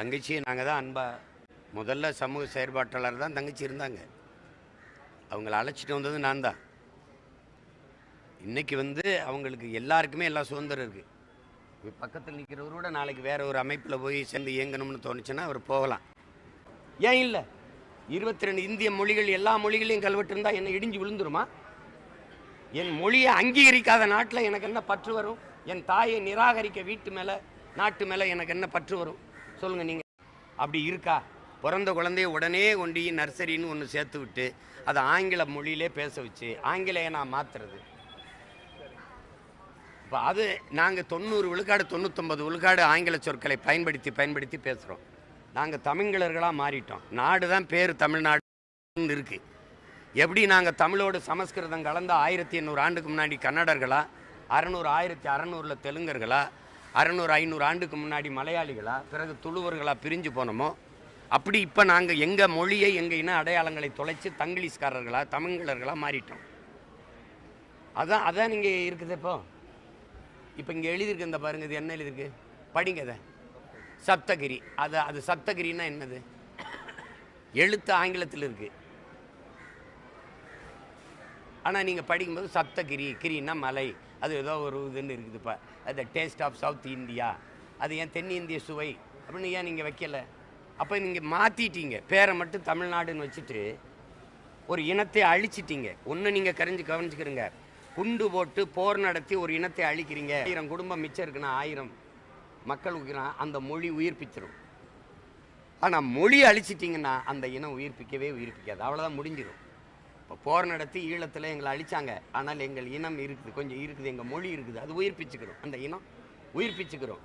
தங்கச்சியை நாங்கள் தான் அன்பா முதல்ல சமூக செயற்பாட்டாளர் தான் தங்கச்சி இருந்தாங்க. அவங்கள அழைச்சிட்டு வந்தது நான் தான். இன்றைக்கி வந்து அவங்களுக்கு எல்லாருக்குமே எல்லா சுதந்திரம் இருக்குது இப்போ பக்கத்தில் நிற்கிறவரோட நாளைக்கு வேறு ஒரு அமைப்பில் போய் சேர்ந்து இயங்கணும்னு தோணுச்சுன்னா அவர் போகலாம். ஏன் இல்லை? இருபத்தி ரெண்டு இந்திய மொழிகள் எல்லா மொழிகளையும் கல்வெட்டு இருந்தால் இடிஞ்சு விழுந்துருமா? என் மொழியை அங்கீகரிக்காத நாட்டில் எனக்கு என்ன பற்று வரும்? என் தாயை நிராகரிக்க வீட்டு மேலே நாட்டு மேலே எனக்கு என்ன பற்று வரும்? சொல்லுங்கள் நீங்கள் அப்படி இருக்கா? பிறந்த குழந்தைய உடனே கொண்டு நர்சரின்னு ஒன்று சேர்த்து விட்டு அதை ஆங்கில மொழியிலே பேச வச்சு ஆங்கிலேயனா மாற்றுறது இப்போ அது நாங்கள் தொண்ணூறு விழுக்காடு தொண்ணூத்தொம்பது விழுக்காடு ஆங்கில சொற்களை பயன்படுத்தி பயன்படுத்தி பேசுகிறோம் நாங்கள் தமிழ்களர்களாக மாறிட்டோம். நாடு தான் பேர் தமிழ்நாடுன்னு இருக்குது எப்படி நாங்கள் தமிழோடு சமஸ்கிருதம் கலந்த ஆயிரத்தி எண்ணூறு ஆண்டுக்கு முன்னாடி கன்னடர்களா அறநூறு ஆயிரத்தி அறநூறில் தெலுங்கர்களா அறநூறு ஐநூறு ஆண்டுக்கு முன்னாடி மலையாளிகளாக பிறகு துளுவர்களாக பிரிஞ்சு போனோமோ அப்படி இப்போ நாங்கள் எங்கள் மொழியை எங்கள் இன அடையாளங்களை தொலைச்சி தங்கிலீஷ்காரர்களாக தமிழர்களாக மாறிட்டோம். அதான் அதான் நீங்கள் இருக்குது இப்போ. இப்போ இங்கே எழுதியிருக்கு இந்த பாருங்க இது என்ன எழுதியிருக்கு? படிங்க அதை சப்தகிரி. அது அது சப்தகிரின்னா என்னது? எழுத்து ஆங்கிலத்தில் இருக்குது ஆனால் நீங்கள் படிக்கும்போது சப்தகிரி கிரின்னா மலை. அது ஏதோ ஒரு இதுன்னு இருக்குதுப்பா. அது டேஸ்ட் ஆஃப் சவுத் இந்தியா அது ஏன் தென்னிந்திய சுவை. அப்படின்னு ஏன் நீங்கள் வைக்கல? அப்போ நீங்கள் மாற்றிட்டீங்க பேரை மட்டும் தமிழ்நாடுன்னு வச்சுட்டு ஒரு இனத்தை அழிச்சிட்டீங்க. ஒன்று நீங்கள் கரைஞ்சு கவனிச்சுக்கிறீங்க குண்டு போட்டு போர் நடத்தி ஒரு இனத்தை அழிக்கிறீங்க. ஆயிரம் குடும்பம் மிச்சம் இருக்குன்னா ஆயிரம் மக்கள் உயிரான் அந்த மொழி உயிர்ப்பிச்சிடும் ஆனால் மொழி அழிச்சிட்டிங்கன்னா அந்த இனம் உயிர்ப்பிக்கவே உயிர்ப்பிக்காது. அவ்வளோதான் முடிஞ்சிடும் இப்போ போர் நடத்தி ஈழத்தில் எங்களை அழிச்சாங்க. ஆனால் எங்கள் இனம் இருக்குது கொஞ்சம் இருக்குது எங்கள் மொழி இருக்குது. அது உயிர்ப்பிச்சுக்கிறோம். அந்த இனம் உயிர்ப்பிச்சுக்கிறோம்.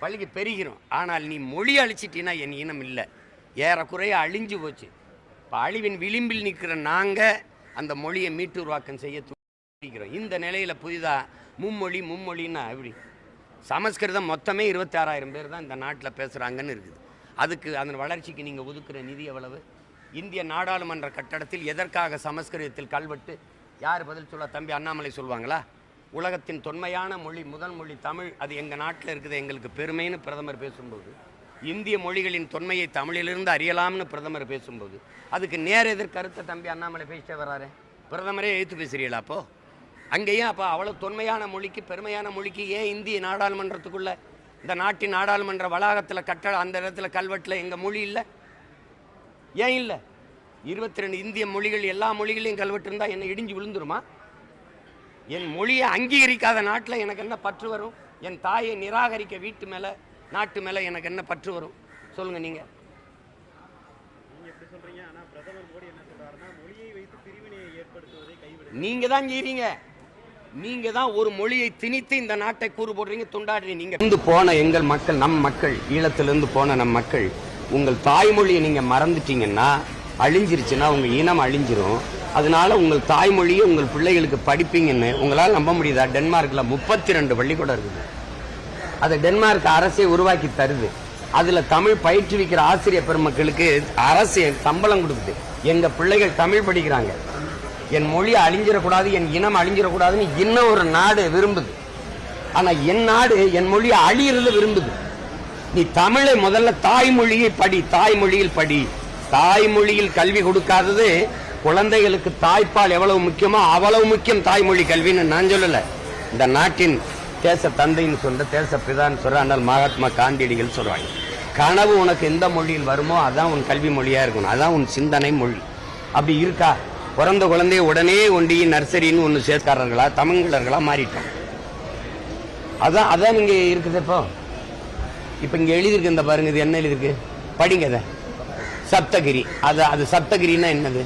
பள்ளிக்கு பெருகிறோம். ஆனால் நீ மொழி அழிச்சிட்டினா என் இனம் இல்லை. ஏறக்குறைய அழிஞ்சு போச்சு. இப்போ அழிவின் விளிம்பில் நிற்கிற நாங்கள் அந்த மொழியை மீட்டுருவாக்கம் செய்ய துடிக்கிறோம் இந்த நிலையில் புதிதாக மும்மொழி மும்மொழின்னா எப்படி? சமஸ்கிருதம் மொத்தமே இருபத்தாறாயிரம் பேர் தான் இந்த நாட்டில் பேசுகிறாங்கன்னு இருக்குது. அதுக்கு அதன் வளர்ச்சிக்கு நீங்கள் ஒதுக்குற நிதி எவ்வளவு? இந்திய நாடாளுமன்ற கட்டடத்தில் எதற்காக சமஸ்கிருதத்தில் கல்வெட்டு யார் பதில் சொல்ல? தம்பி அண்ணாமலை சொல்லுவாங்களா உலகத்தின் தொன்மையான மொழி முதல் மொழி தமிழ். அது எங்கள் நாட்டில் இருக்குது எங்களுக்கு பெருமைன்னு பிரதமர் பேசும்போது. இந்திய மொழிகளின் தொன்மையை தமிழிலிருந்து அறியலாம்னு பிரதமர் பேசும்போது. அதுக்கு நேர் எதிர் கருத்தை தம்பி அண்ணாமலை பேசிட்டே வராரு பிரதமரே எழுத்து பேசுறீங்களா அப்போ? அங்கேயும் அப்போ அவ்வளோ தொன்மையான மொழிக்கு பெருமையான மொழிக்கு ஏன் இந்திய நாடாளுமன்றத்துக்குள்ளே? இந்த நாட்டின் நாடாளுமன்ற வளாகத்தில் கட்டட அந்த இடத்துல கல்வெட்டில் எங்கள் மொழி இல்லை? ஏன் இல்லை? இருபத்தி ரெண்டு இந்திய மொழிகள் எல்லா மொழிகளையும் கல்வெட்டு இருந்தால் என்ன இடிஞ்சு விழுந்துருமா? என் மொழியை அங்கீகரிக்காத நாட்டில் எனக்கு என்ன பற்று வரும்? என் தாயை நிராகரிக்க வீட்டு மேலே நாட்டு மேலே எனக்கு என்ன பற்று வரும்? சொல்லுங்கள் நீங்கள் நீங்க தான் செய்றீங்க. நீங்கள் தான் ஒரு மொழியை திணித்து இந்த நாட்டை கூறு போடுறீங்க துண்டாடுறீங்க. இருந்து போன எங்கள் மக்கள் நம் மக்கள் ஈழத்திலிருந்து போன நம் மக்கள் உங்கள் தாய்மொழியை நீங்கள் மறந்துட்டீங்கன்னா அழிஞ்சிருச்சுன்னா உங்கள் இனம் அழிஞ்சிரும். அதனால உங்கள் தாய்மொழியை உங்கள் பிள்ளைகளுக்கு படிப்பீங்கன்னு உங்களால் நம்ப முடியுதா? டென்மார்க்கில் முப்பத்தி ரெண்டு பள்ளிக்கூடம் இருக்குது. அதை டென்மார்க் அரசே உருவாக்கி தருது. அதுல தமிழ் பயிற்றுவிக்கிற ஆசிரியர் பெருமக்களுக்கு அரசு சம்பளம் கொடுக்குது. எங்க பிள்ளைகள் தமிழ் படிக்கிறாங்க. என் மொழி அழிஞ்சிடக்கூடாது என் இனம் அழிஞ்சிடக்கூடாதுன்னு இன்னும் ஒரு நாடு விரும்புது. ஆனா என் நாடு என் மொழி அழியிறத விரும்புது. நீ தமிழை முதல்ல தாய்மொழியை படி தாய்மொழியில் படி. தாய்மொழியில் கல்வி கொடுக்காதது குழந்தைகளுக்கு தாய்ப்பால் எவ்வளவு முக்கியமோ அவ்வளவு முக்கியம் தாய்மொழி கல்வின்னு நான் சொல்லல. இந்த நாட்டின் தேச தந்தைன்னு சொல்ற தேச பிதான்னு சொல்ற ஆனால் மகாத்மா காந்தியடிகள் சொல்றாங்க. கனவு உனக்கு எந்த மொழியில் வருமோ அதான் உன் கல்வி மொழியா இருக்கணும். அதான் உன் சிந்தனை மொழி. அப்படி இருக்கா? பிறந்த குழந்தைய உடனே ஒண்டி நர்சரின்னு ஒன்று சேர்க்காரர்களா தமிழ்களர்களா மாறிட்டோம் அதான் அதான் இங்கே இருக்குது இப்போ. இப்போ இங்கே எழுதியிருக்கு இந்த பாருங்க இது என்ன எழுதியிருக்கு? படிங்க அதை சப்தகிரி. அது அது சப்தகிரின்னா என்னது?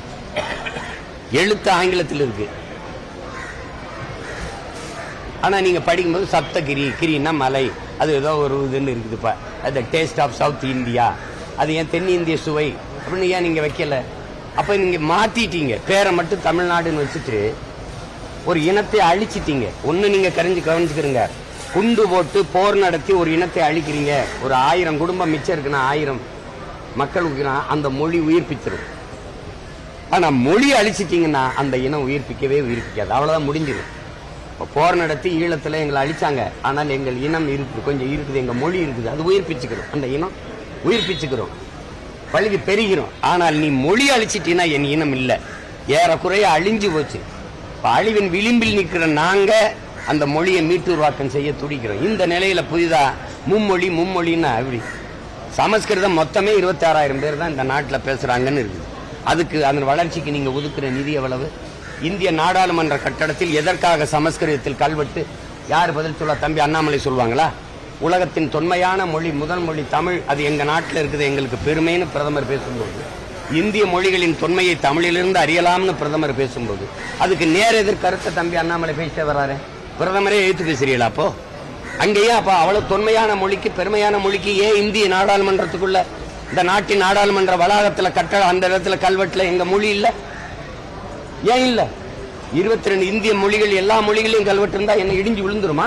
எழுத்து ஆங்கிலத்தில் இருக்கு. ஆனால் நீங்கள் படிக்கும்போது சப்தகிரி கிரின்னா மலை. அது ஏதோ ஒரு இதுன்னு இருக்குதுப்பா அது டேஸ்ட் ஆஃப் சவுத் இந்தியா அது ஏன் தென்னிந்திய சுவை? அப்படின்னு ஏன் நீங்கள் வைக்கல? அப்போ நீங்கள் மாற்றிட்டீங்க பேரை மட்டும் தமிழ்நாடுன்னு வச்சுட்டு ஒரு இனத்தை அழிச்சிட்டீங்க. ஒன்று நீங்கள் கரைஞ்சு கவனிச்சுக்கிறீங்க குண்டு போட்டு போர் நடத்தி ஒரு இனத்தை அழிக்கிறீங்க. ஒரு ஆயிரம் குடும்பம் மிச்சம் இருக்குன்னா ஆயிரம் மக்களுக்கு அந்த மொழி உயிர்ப்பிச்சிடும் ஆனால் மொழி அழிச்சிட்டிங்கன்னா அந்த இனம் உயிர்ப்பிக்கவே உயிர்ப்பிக்காது. அவ்வளோதான் முடிஞ்சிடும் இப்போ போர் நடத்தி ஈழத்தில் எங்களை அழிச்சாங்க. ஆனால் எங்கள் இனம் இருக்குது கொஞ்சம் இருக்குது எங்கள் மொழி இருக்குது. அது உயிர்ப்பிச்சுக்கிறோம். அந்த இனம் உயிர்ப்பிச்சுக்கிறோம். பழுகி பெருகிறோம். ஆனால் நீ மொழி அழிச்சிட்டினா என் இனம் இல்லை. ஏறக்குறைய அழிஞ்சு போச்சு. இப்போ அழிவின் விளிம்பில் நிற்கிற நாங்கள் அந்த மொழியை மீட்டுருவாக்கம் செய்ய துடிக்கிறோம். இந்த நிலையில புதிதா மும்மொழி மும்மொழின்னா அப்படி சமஸ்கிருதம் மொத்தமே இருபத்தாறாயிரம் பேர் தான் இந்த நாட்டில் பேசுறாங்கன்னு இருக்குது. அதுக்கு அந்த வளர்ச்சிக்கு நீங்க ஒதுக்குற நிதி எவ்வளவு? இந்திய நாடாளுமன்ற கட்டடத்தில் எதற்காக சமஸ்கிருதத்தில் கல்வெட்டு? யார் பதில் சொல்ல தம்பி அண்ணாமலை சொல்லுவாங்களா? உலகத்தின் தொன்மையான மொழி முதல் மொழி தமிழ். அது எங்கள் நாட்டில் இருக்குது எங்களுக்கு பெருமைன்னு பிரதமர் பேசும்போது. இந்திய மொழிகளின் தொன்மையை தமிழிலிருந்து அறியலாம்னு பிரதமர் பேசும்போது. அதுக்கு நேர் எதிர்கருத்தை தம்பி அண்ணாமலை பேச வர்றாரு. பிரதமரே எழுத்து பேசுறீங்களா அப்போ? அங்கேயே அப்போ அவ்வளவு தொன்மையான மொழிக்கு பெருமையான மொழிக்கு ஏன் இந்திய நாடாளுமன்றத்துக்குள்ள இந்த நாட்டின் நாடாளுமன்ற வளாகத்தில் கட்ட அந்த இடத்துல கல்வெட்டில் எங்கள் மொழி இல்லை? ஏன் இல்லை? இருபத்தி ரெண்டு இந்திய மொழிகள் எல்லா மொழிகளையும் கல்வெட்டு இருந்தால் என்னை இடிஞ்சு விழுந்துருமா?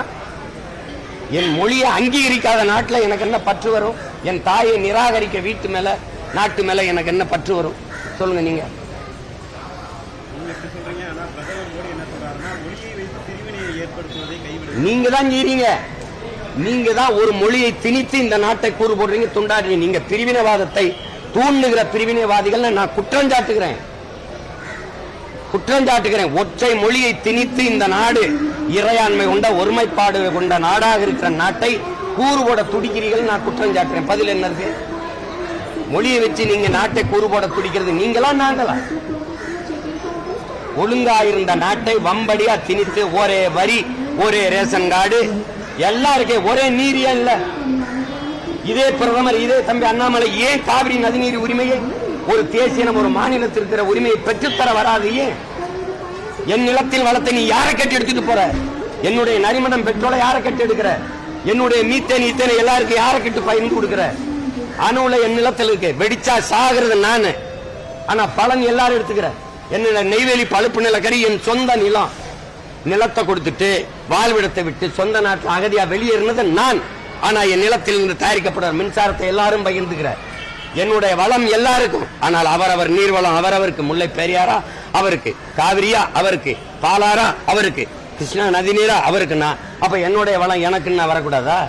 என் மொழியை அங்கீகரிக்காத நாட்டில் எனக்கு என்ன பற்று வரும்? என் தாயை நிராகரிக்க வீட்டு மேலே நாட்டு மேலே எனக்கு என்ன பற்று வரும்? சொல்லுங்க நீங்கள் நீங்க தான் செய்றீங்க. நீங்க தான் ஒரு மொழியை திணித்து இந்த நாட்டை கூறு போடுறீங்க. துண்டாடுறீங்க நீங்க பிரிவினவாதத்தை தூண்டுகிற பிரிவினைவாதிகள் நான் குற்றம் சாட்டுகிறேன். குற்றம் சாட்டுகிறேன். ஒற்றை மொழியை திணித்து இந்த நாடு இறையாண்மை கொண்ட ஒருமைப்பாடு கொண்ட நாடாக இருக்கிற நாட்டை கூறு போட துடிக்கிறீர்கள் நான் குற்றம் சாட்டுறேன் பதில் என்னது? மொழியை வச்சு நீங்க நாட்டை கூறு போட துடிக்கிறது நீங்களா நாங்களா ஒழுங்கா இருந்த நாட்டை வம்படியா திணித்து ஒரே வரி ஒரே ரேஷன் கார்டு. எல்லாருக்கே ஒரே நீரியா இல்ல. இதே பிரதமர் இதே தம்பி அண்ணாமலை ஏன் காவிரி நதிநீர் உரிமையை ஒரு தேசியம் ஒரு மாநிலத்தில் இருக்கிற உரிமையை பெற்றுத்தர வராது? ஏன்? என் நிலத்தில் வளத்தை நீ யாரை கட்டி எடுத்துட்டு போற? என்னுடைய நரிமணம் பெட்ரோலை யாரை கட்டி எடுக்கிற? என்னுடைய மீத்தேன் இத்தனை எல்லாருக்கும் யாரை கட்டு பயன் கொடுக்கிற? அணுல என் நிலத்தில் இருக்கு. வெடிச்சா சாகிறது நானு. ஆனா பலன் எல்லாரும் எடுத்துக்கிற. என்ன நெய்வேலி பழுப்பு நிலக்கரி என் சொந்த நிலம் நிலத்தை கொடுத்துட்டு வாழ்விடத்தை விட்டு சொந்த நாட்டில் அகதியா வெளியேறினது நான். ஆனா என் நிலத்தில் இருந்து தயாரிக்கப்படுற மின்சாரத்தை எல்லாரும் பகிர்ந்துக்கிறார். என்னுடைய வளம் எல்லாருக்கும். ஆனால் அவரவர் நீர்வளம் அவரவருக்கு முல்லை பெரியாரா அவருக்கு காவிரியா அவருக்கு பாலாரா அவருக்கு கிருஷ்ணா நதி நீரா அவருக்கு அப்ப என்னுடைய வளம் எனக்கு வரக்கூடாதா?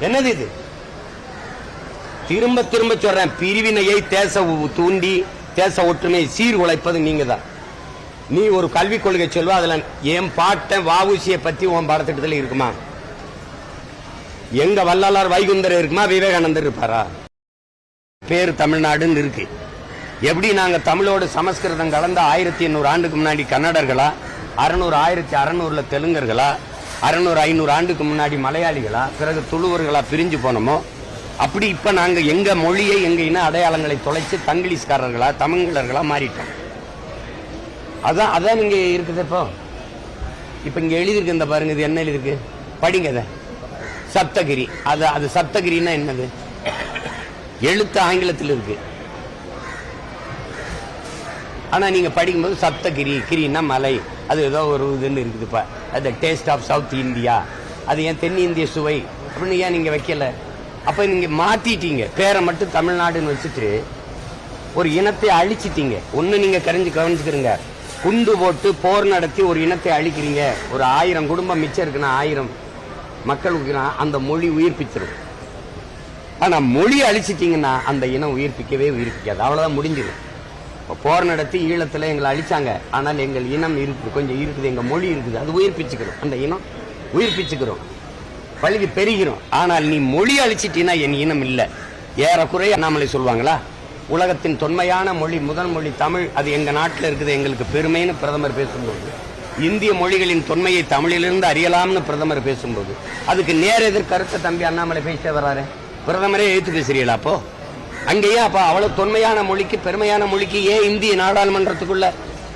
என்னது இது? திரும்ப திரும்ப சொல்றேன். பிரிவினையை தேச உ- தூண்டி தேச ஒற்றுமையை சீர்குலைப்பது நீங்க தான் நீ ஒரு கல்விக் கொள்கை சொல்வா அதுல என் பாட்டன் வாவூசியை பத்தி உன் பாடத்திட்டத்தில் இருக்குமா? எங்க வள்ளலார் வைகுந்தர் இருக்குமா விவேகானந்தர் இருப்பாரா? பேர் தமிழ்நாடுன்னு இருக்கு. எப்படி நாங்க தமிழோடு சமஸ்கிருதம் கலந்த ஆயிரத்தி எண்ணூறு ஆண்டுக்கு முன்னாடி கன்னடர்களா அறுநூறு ஆயிரத்தி அறநூறுல தெலுங்கர்களா அறுநூறு ஐநூறு ஆண்டுக்கு முன்னாடி மலையாளிகளா பிறகு துளுவர்களா பிரிஞ்சு போனோமோ அப்படி இப்ப நாங்க எங்க மொழியை எங்க இன அடையாளங்களை தொலைச்சு தங்கிலீஷ்காரர்களா தமிழர்களா மாறிட்டோம். அதான் அதான் இங்க இருக்குது இப்போ. இப்ப இங்க எழுதியிருக்கு இந்த பாருங்க இது என்ன எழுதிருக்கு படிங்க அதை சப்தகிரி. அது அது சப்தகிரின்னா என்னது? எழுத்து ஆங்கிலத்தில் இருக்கு. ஆனா நீங்க படிக்கும்போது சப்தகிரி கிரின்னா மலை. அது ஏதோ ஒரு இதுன்னு இருக்குதுப்பா. அது டேஸ்ட் ஆஃப் சவுத் இந்தியா அது ஏன் தென்னிந்திய சுவை அப்படின்னு ஏன் நீங்க வைக்கல? அப்ப நீங்க மாத்திட்டீங்க. பேரை மட்டும் தமிழ்நாடுன்னு வச்சுட்டு ஒரு இனத்தை அழிச்சிட்டீங்க. ஒன்று நீங்க கரைஞ்சு கவனிச்சுக்கிறீங்க குண்டு போட்டு போர் நடத்தி ஒரு இனத்தை அழிக்கிறீங்க. ஒரு ஆயிரம் குடும்பம் மிச்சம் இருக்குன்னா ஆயிரம் மக்களுக்குனா அந்த மொழி உயிர்ப்பிச்சிடும் ஆனா மொழி அழிச்சிட்டீங்கன்னா அந்த இனம் உயிர்ப்பிக்கவே உயிர்ப்பிக்காது. அவ்வளவுதான் முடிஞ்சிடும் போர் நடத்தி ஈழத்துல எங்களை அழிச்சாங்க. ஆனால் எங்கள் இனம் இருக்குது கொஞ்சம் இருக்குது எங்க மொழி இருக்குது. அது உயிர்ப்பிச்சுக்கிறோம் அந்த இனம் உயிர்ப்பிச்சுக்கிறோம் பழுகி பெருகிறோம் ஆனால் நீ மொழி அழிச்சிட்டினா என் இனம் இல்லை. ஏறக்குறைய அண்ணாமலை சொல்லுவாங்களா உலகத்தின் தொன்மையான மொழி முதல் மொழி தமிழ். அது எங்க நாட்டில் இருக்குது எங்களுக்கு பெருமைன்னு பிரதமர் பேசும்போது. இந்திய மொழிகளின் தொன்மையை தமிழிலிருந்து அறியலாம்னு பிரதமர் பேசும்போது. அதுக்கு நேர எதிர் கருத்தை தம்பி அண்ணாமலை பேசிட்டே வராரு. பிரதமரே எழுத்து பேசுறீங்களா அப்போ? அங்கேயே அப்போ அவ்வளவு தொன்மையான மொழிக்கு பெருமையான மொழிக்கு ஏன் இந்திய நாடாளுமன்றத்துக்குள்ள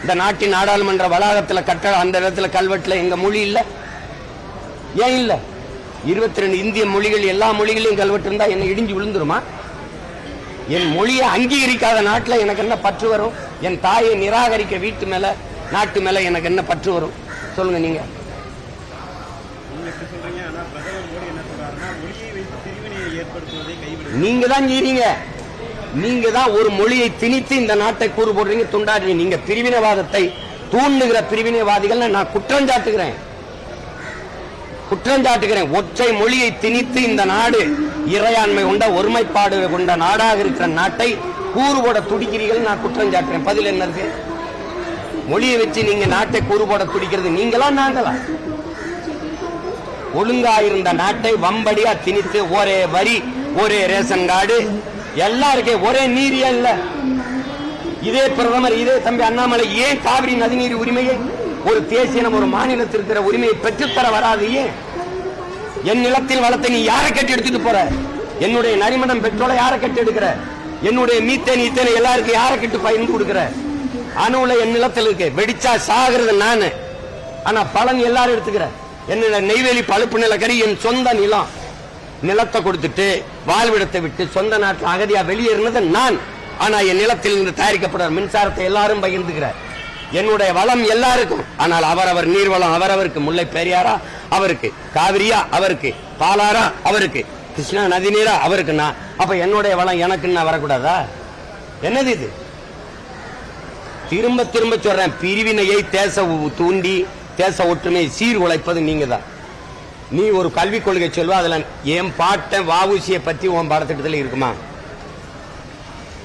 இந்த நாட்டின் நாடாளுமன்ற வளாகத்தில் கட்ட அந்த இடத்துல கல்வெட்டில் எங்க மொழி இல்லை? ஏன் இல்லை? இருபத்தி ரெண்டு இந்திய மொழிகள் எல்லா மொழிகளையும் கல்வெட்டு இருந்தா என்ன இடிஞ்சு விழுந்துருமா? என் மொழியை அங்கீகரிக்காத நாட்டுல எனக்கு என்ன பற்று வரும்? என் தாயை நிராகரிக்க வீட்டு மேல நாட்டு மேல எனக்கு என்ன பற்று வரும்? சொல்லுங்க நீங்க. நீங்க தான் செய்றீங்க நீங்க தான் ஒரு மொழியை திணித்து இந்த நாட்டை கூறு போடுறீங்க துண்டாடுறீங்க. நீங்க பிரிவினைவாதத்தை தூண்டுகிற பிரிவினைவாதிகள் நான் குற்றம் சாட்டுகிறேன். குற்றம் சாட்டுகிறேன். ஒற்றை மொழியை திணித்து இந்த நாடு இறையாண்மை கொண்ட ஒருமைப்பாடு கொண்ட நாடாக இருக்கிற நாட்டை கூறு போட துடிக்கிறீர்கள் நான் குற்றஞ்சாட்டுறேன் பதில் என்ன இருக்கு? மொழியை வச்சு நீங்க நாட்டை கூறு போட துடிக்கிறது நீங்களா நாங்களா? ஒழுங்கா இருந்த நாட்டை வம்படியா திணித்து ஒரே வரி ஒரே ரேஷன் கார்டு எல்லாருக்கும் ஒரே நீரியா இல்ல. இதே பிரதமர் இதே தம்பி அண்ணாமலை ஏன் காவிரி நதிநீர் உரிமையை ஒரு தேசியம் ஒரு மாநிலத்தில் இருக்கிற உரிமையை பெற்றுத்தர வராது என் நிலத்தில் வளத்தை நீ யாரை கட்டி எடுத்துட்டு போற? என்னுடைய நரிமணம் பெட்ரோலை யாரை கட்டி எடுக்கிற? என்னுடைய மீத்தேன் ஈத்தேன் எல்லாருக்கும் யாரை கட்டு பயன் கொடுக்கிற? அணுல என் நிலத்தில் இருக்கு வெடிச்சா சாகிறது நானு. ஆனா பலன் எல்லாரும் எடுத்துக்கிற. என்னோட நெய்வேலி பழுப்பு நிலக்கரி என் சொந்த நிலம். நிலத்தை கொடுத்துட்டு வாழ்விடத்தை விட்டு சொந்த நாட்டில் அகதியா வெளியேறினது நான். ஆனா என் நிலத்தில் இருந்து தயாரிக்கப்படுற மின்சாரத்தை எல்லாரும் பகிர்ந்துக்கிறார் என்னுடைய வளம் எல்லாருக்கும். ஆனால் அவரவர் நீர்வளம் அவரவருக்கு முல்லை பெரியாரா? அவருக்கு. காவிரியா? அவருக்கு. பாலாரா? அவருக்கு. கிருஷ்ணா நதி நீரா? அவருக்கு நான் அப்ப என்னுடைய வளம் எனக்கு வரக்கூடாதா? என்னது இது? திரும்ப திரும்ப சொல்றேன். பிரிவினையை தேச தூண்டி தேச ஒற்றுமையை உழைப்பது நீங்க தான் நீ ஒரு கல்விக் கொள்கை சொல்வா அதுல என் பாட்டை வாவூசியை பத்தி உன் பாடத்திட்டத்தில் இருக்குமா?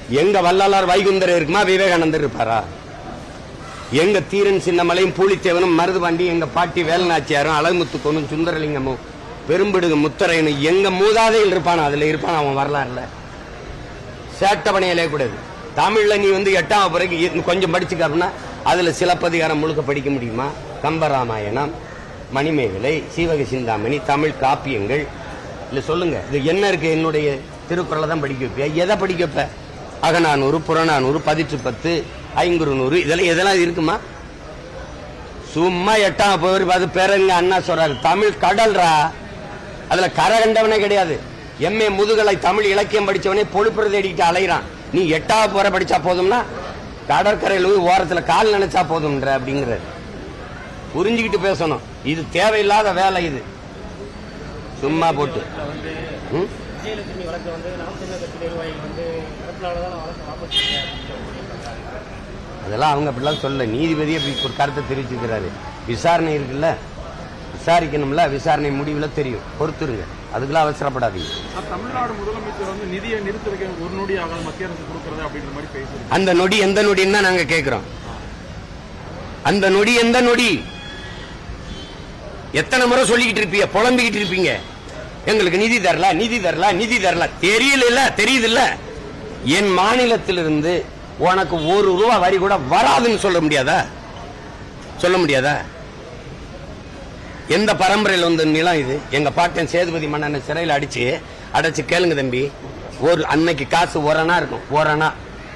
எங்க வள்ளலார் வைகுந்தர் இருக்குமா? விவேகானந்தர் இருப்பாரா? எங்க தீரன் சின்னமலையும் பூலித்தேவனும் மருதுபாண்டி எங்க பாட்டி வேலநாச்சியாரும் அழகுமுத்துக்கோனும் சுந்தரலிங்கமும் பெரும்பிடுகு முத்தரையனும் எங்க மூதாதையில் இருப்பான் அதுல இருப்பான் அவன் வரலாறுல. சேட்டப்பனையிலே கூடாது. தமிழ்ல நீ வந்து எட்டாம் பிறகு கொஞ்சம் படிச்சுக்க அப்படின்னா அதுல சிலப்பதிகாரம் முழுக்க படிக்க முடியுமா? கம்பராமாயணம் மணிமேகலை சீவக சிந்தாமணி தமிழ் காப்பியங்கள். இல்லை சொல்லுங்க இது என்ன இருக்கு? என்னுடைய திருக்குறளை தான் படிக்க வைப்பியா? எதை படிக்க வைப்ப? அகநானூறு புறநானூறு பதிற்று பத்து ஐங்குறு நூறு இதெல்லாம் இதெல்லாம் இருக்குமா? சும்மா எட்டாம் போய் பார்த்து பேரங்க அண்ணா சொல்றாரு. தமிழ் கடல்ரா. அதுல கரை கண்டவனே கிடையாது. எம்ஏ முதுகலை தமிழ் இலக்கியம் படிச்சவனே பொழுப்புற தேடிக்கிட்டு அலைகிறான் நீ எட்டாவது போற படிச்சா போதும்னா? கடற்கரையில் போய் கால் நினைச்சா போதும்ன்ற அப்படிங்கிற புரிஞ்சுக்கிட்டு பேசணும். இது தேவையில்லாத வேலை இது. சும்மா போட்டு. ம்? விஜயலட்சுமி வழக்கு வந்து நாம் தமிழர் கட்சி நிர்வாகிகள் வந்து நடத்தினால தான் வழக்கு வாபஸ் அதெல்லாம் அவங்க அப்படிலாம் சொல்ல நீதிபதி அப்படி ஒரு கருத்தை தெரிவிச்சுக்கிறாரு விசாரணை இருக்குல்ல? விசாரிக்கணும்ல? விசாரணை முடிவில் தெரியும். பொறுத்துருங்க. அதுக்கெல்லாம் அவசரப்படாதீங்க. தமிழ்நாடு முதலமைச்சர் வந்து நிதியை நிறுத்துறதுக்கு ஒரு நொடி ஆகல மத்திய அரசு கொடுக்கறது அப்படின்ற மாதிரி பேசுறது அந்த நொடி எந்த நொடின்னு தான் நாங்க கேட்கிறோம் அந்த நொடி எந்த நொடி? எத்தனை முறை சொல்லிக்கிட்டு இருப்பீங்க? புலம்பிக்கிட்டு இருப்பீங்க. எங்களுக்கு நிதி தரல நிதி தரல நிதி தரல. தெரியல தெரியுது இல்ல. என் மாநிலத்திலிருந்து உனக்கு ஒரு ரூபா வரி கூட வராதுன்னு சொல்ல முடியாதா? சொல்ல முடியாதா? எந்த பரம்பரையில் வந்து நிலம் இது? எங்க பாட்டன் சேதுபதி மன்னனை சிறையில் அடிச்சு அடைச்சு கேளுங்க தம்பி. ஒரு அன்னைக்கு காசு ஓரணா இருக்கும். ஓரணா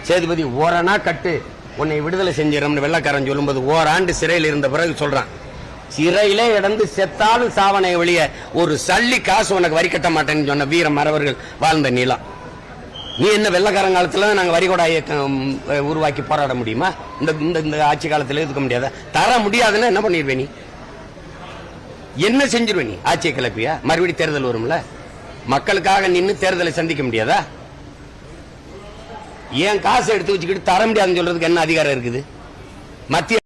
சேதுபதி ஓரணா கட்டு. உன்னை விடுதலை செஞ்சிடம்னு வெள்ளக்காரன் சொல்லும்போது ஓராண்டு சிறையில் இருந்த பிறகு சொல்றான். சிறையிலே இடந்து செத்தாலும் சாவனை வெளியே ஒரு சல்லி காசு உனக்கு வரி கட்ட மாட்டேன்னு சொன்ன வீர மறவர்கள் வாழ்ந்த நிலம். நீ என்ன வெள்ளக்காரன் காலத்துல நாங்க வரிகோடா இயக்கம் உருவாக்கி போராட முடியுமா? இந்த இந்த இந்த ஆட்சி காலத்துல எதுக்க முடியாத? தர முடியாதுன்னா என்ன பண்ணிடுவே நீ? என்ன செஞ்சிருவே நீ? ஆட்சியை கிளப்பியா? மறுபடியும் தேர்தல் வரும்ல? மக்களுக்காக நின்று தேர்தலை சந்திக்க முடியாதா? ஏன் காசை எடுத்து வச்சுக்கிட்டு தர முடியாதுன்னு சொல்றதுக்கு என்ன அதிகாரம் இருக்குது? மத்திய